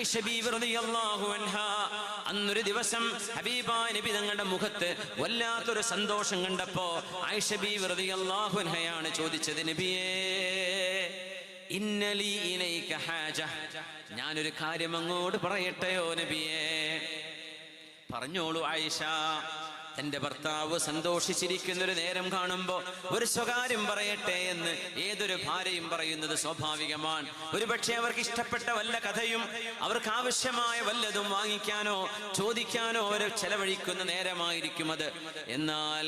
ആയിഷ ബീവി റളിയല്ലാഹു അൻഹ. അന്നൊരു ദിവസം ഹബീബായ നബി തങ്ങളുടെ മുഖത്ത് വല്ലാത്തൊരു സന്തോഷം കണ്ടപ്പോ ആയിഷ ബീവി റളിയല്ലാഹു അൻഹയാണ് ചോദിച്ചത് നബിയേ ഇന്നലി ഇനൈക ഹാജ. ഞാനൊരു കാര്യം അങ്ങോട്ട് പറയട്ടെയോ നബിയേ? പറഞ്ഞോളൂ ആയിഷ. തന്റെ ഭർത്താവ് സന്തോഷിച്ചിരിക്കുന്ന ഒരു നേരം കാണുമ്പോ ഒരു സ്വകാര്യം പറയട്ടെ എന്ന് ഏതൊരു ഭാര്യയും പറയുന്നത് സ്വാഭാവികമാണ്. ഒരുപക്ഷെ അവർക്ക് ഇഷ്ടപ്പെട്ട വല്ല കഥയും അവർക്ക് ആവശ്യമായ വല്ലതും വാങ്ങിക്കാനോ ചോദിക്കാനോ അവർ ചെലവഴിക്കുന്ന നേരമായിരിക്കും അത്. എന്നാൽ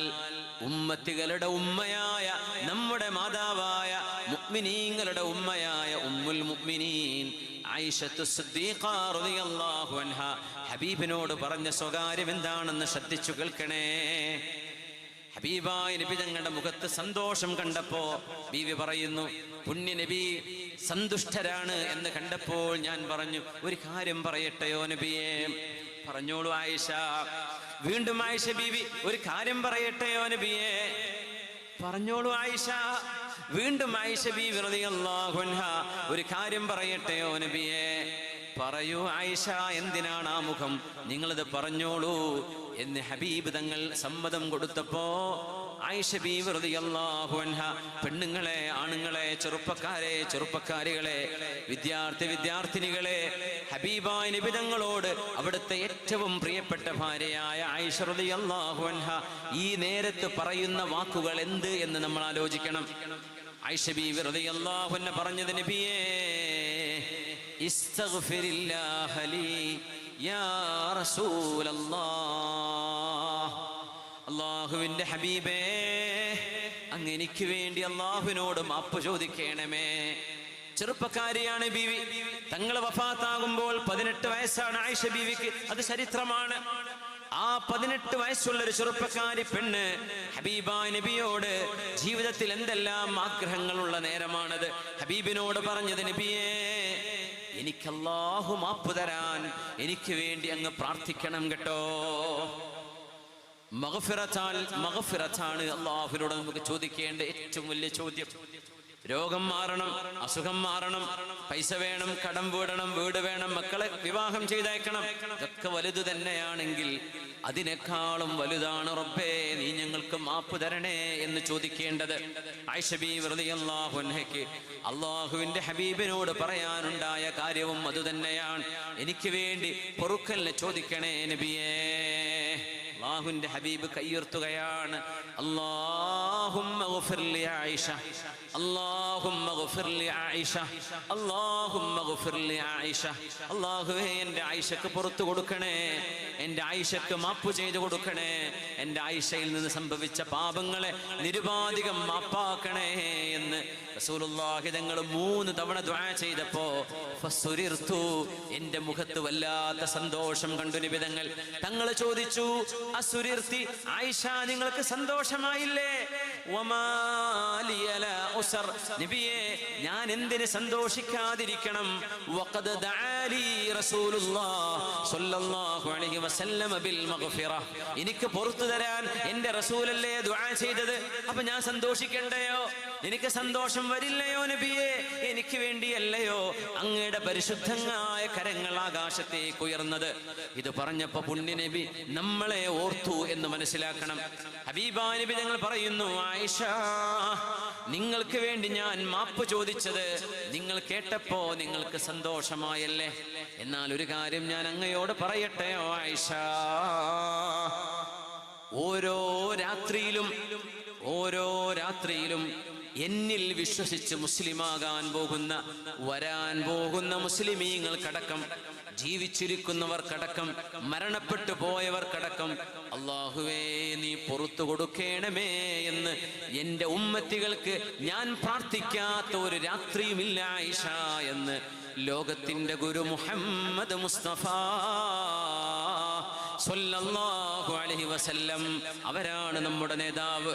ഉമ്മത്തികളുടെ ഉമ്മയായ നമ്മുടെ മാതാവായ മുഅ്മിനീങ്ങളുടെ ഉമ്മയായ ഉമ്മുൽ മുഅ്മിനീൻ ഹബീബിനോട് പറഞ്ഞ സ്വകാര്യം എന്താണെന്ന് ശ്രദ്ധിച്ചു കേൾക്കണേ. ഹബീബായ നബി തങ്ങളുടെ മുഖത്ത് സന്തോഷം കണ്ടപ്പോ ബീവി പറയുന്നു പുണ്യ നബി സന്തുഷ്ടരാണ് എന്ന് കണ്ടപ്പോൾ ഞാൻ പറഞ്ഞു ഒരു കാര്യം പറയട്ടെയോ നബിയെ? പറഞ്ഞോളൂ ആയിഷ. വീണ്ടും ആയിഷ ബീവി ഒരു കാര്യം പറയട്ടെയോ നബിയെ? പറഞ്ഞോളൂ ആയിഷ. വീണ്ടും ആയിഷ ബി വിറതി അള്ളാഹുൻഹ ഒരു കാര്യം പറയട്ടെയോ നബിയെ. പറയൂ ആയിഷ എന്തിനാണ് ആ മുഖം? നിങ്ങളിത് പറഞ്ഞോളൂ. എന്ന് ഹബീബ് തങ്ങൾ സമ്മതം കൊടുത്തപ്പോ ആയിഷ അൻഹ പെണ്ണുങ്ങളെ ആണുങ്ങളെ ചെറുപ്പക്കാരെ ചെറുപ്പക്കാരികളെ വിദ്യാർത്ഥി വിദ്യാർത്ഥിനികളെ ഹബീബായ നിബിതങ്ങളോട് അവിടുത്തെ ഏറ്റവും പ്രിയപ്പെട്ട ഭാര്യയായ ആയിഷ അൻഹ ഈ നേരത്ത് പറയുന്ന വാക്കുകൾ എന്ത് എന്ന് നമ്മൾ ആലോചിക്കണം. ആയിഷ ബീവി റളിയല്ലാഹു അൻഹ പറഞ്ഞത് നബിയേ ഇസ്തഗ്ഫിരില്ലാഹ ലീ യാ റസൂലല്ലാഹ്. അള്ളാഹുവിന്റെ ഹബീബേ അങ്ങ് എനിക്ക് വേണ്ടി അള്ളാഹുവിനോട് മാപ്പ് ചോദിക്കണമേ. ചെറുപ്പക്കാരിയാണ് ബീവി. തങ്ങൾ വഫാത്താകുമ്പോൾ പതിനെട്ട് വയസ്സാണ് ആയിഷ ബീവിക്ക്. അത് ചരിത്രമാണ്. ആ പതിനെട്ട് വയസ്സുള്ള ഒരു ചെറുപ്പക്കാരി പെണ്ണ് ഹബീബ നബിയോട് ജീവിതത്തിൽ എന്തെല്ലാം ആഗ്രഹങ്ങളുള്ള നേരമാണത്? ഹബീബിനോട് പറഞ്ഞത് നബിയേ എനിക്ക് അല്ലാഹു മാപ്പ് തരാൻ എനിക്ക് വേണ്ടി അങ്ങ് പ്രാർത്ഥിക്കണം കേട്ടോ. മകഫിറച്ചാൽ മകഫിറച്ചാണ് അള്ളാഹുവിനോട് നമുക്ക് ചോദിക്കേണ്ട ഏറ്റവും വലിയ ചോദ്യം. രോഗം മാറണം അസുഖം മാറണം പൈസ വേണം കടം വീടണം വീട് വേണം മക്കളെ വിവാഹം ചെയ്തേക്കണം ഇതൊക്കെ വലുത് തന്നെയാണെങ്കിൽ അതിനേക്കാളും വലുതാണ് റബ്ബേ. നീ ഞങ്ങൾക്ക് മാപ്പ് തരണേ എന്ന് ചോദിക്കേണ്ടത് അള്ളാഹുവിന്റെ ഹബീബിനോട് പറയാനുണ്ടായ കാര്യവും അതുതന്നെയാണ് എനിക്ക് വേണ്ടി പൊറുക്കലിനെ ചോദിക്കണേ നബിയേ. അള്ളാഹുവിന്റെ ഹബീബ് കയ്യുർത്തുകയാണ്. അല്ലാഹുമ്മ എന്റെ ആയിഷക്ക് പുറത്തു കൊടുക്കണേ. എന്റെ ആയിഷക്ക് മാപ്പ് ചെയ്തു കൊടുക്കണേ. എന്റെ ആയിഷയിൽ നിന്ന് സംഭവിച്ച പാപങ്ങളെ നിരുപാധികം മാപ്പാക്കണേ എന്ന് റസൂലുള്ളാഹി തങ്ങൾ മൂന്ന് തവണ ചെയ്തപ്പോ എന്റെ എന്റെ മുഖത്ത് വല്ലാത്ത സന്തോഷം കണ്ടു നിബിതങ്ങൾ. തങ്ങൾ ചോദിച്ചു അസുരിർത്തി ആയിഷ നിങ്ങൾക്ക് സന്തോഷമായില്ലേ? നബിയെ ഞാൻ എന്തിന് സന്തോഷിക്കാതിരിക്കണം? വഖദ് സ്വല്ലല്ലാഹു അലൈഹി എനിക്ക് പുറത്തു തരാൻ എന്റെ റസൂലല്ലേ ദുആ ചെയ്തത്? അപ്പൊ ഞാൻ സന്തോഷിക്കണ്ടയോ? എനിക്ക് സന്തോഷം വരില്ലയോ നബിയെ? എനിക്ക് വേണ്ടിയല്ലയോ? അങ്ങയുടെ പരിശുദ്ധങ്ങളായ കരങ്ങൾ ആകാശത്തേക്ക് ഉയർന്നത്. ഇത് പറഞ്ഞപ്പോ പുണ്യ നബി നമ്മളെ ഓർത്തു എന്ന് മനസ്സിലാക്കണം. ഹബീബാ നബി ഞങ്ങൾ പറയുന്നു ആയിഷ നിങ്ങൾക്ക് വേണ്ടി ഞാൻ മാപ്പ് ചോദിച്ചത്. നിങ്ങൾ കേട്ടപ്പോ നിങ്ങൾക്ക് സന്തോഷമായല്ലേ? എന്നാൽ ഒരു കാര്യം ഞാൻ അങ്ങയോട് പറയട്ടെ ആയിഷ. ഓരോ രാത്രിയിലും ഓരോ രാത്രിയിലും എന്നിൽ വിശ്വസിച്ച് മുസ്ലിമാകാൻ പോകുന്ന വരാൻ പോകുന്ന മുസ്ലിമീങ്ങൾക്കടക്കം ജീവിച്ചിരിക്കുന്നവർക്കടക്കം മരണപ്പെട്ടു പോയവർക്കടക്കം അള്ളാഹുവേ നീ പുറത്തു കൊടുക്കേണമേ എന്ന് എന്റെ ഉമ്മത്തികൾക്ക് ഞാൻ പ്രാർത്ഥിക്കാത്ത ഒരു രാത്രിയുമില്ല ആയിഷ എന്ന് ലോകത്തിന്റെ ഗുരു മുഹമ്മദ് മുസ്തഫ സ്വല്ലല്ലാഹു അലഹി വസല്ലം അവരാണ് നമ്മുടെ നേതാവ്.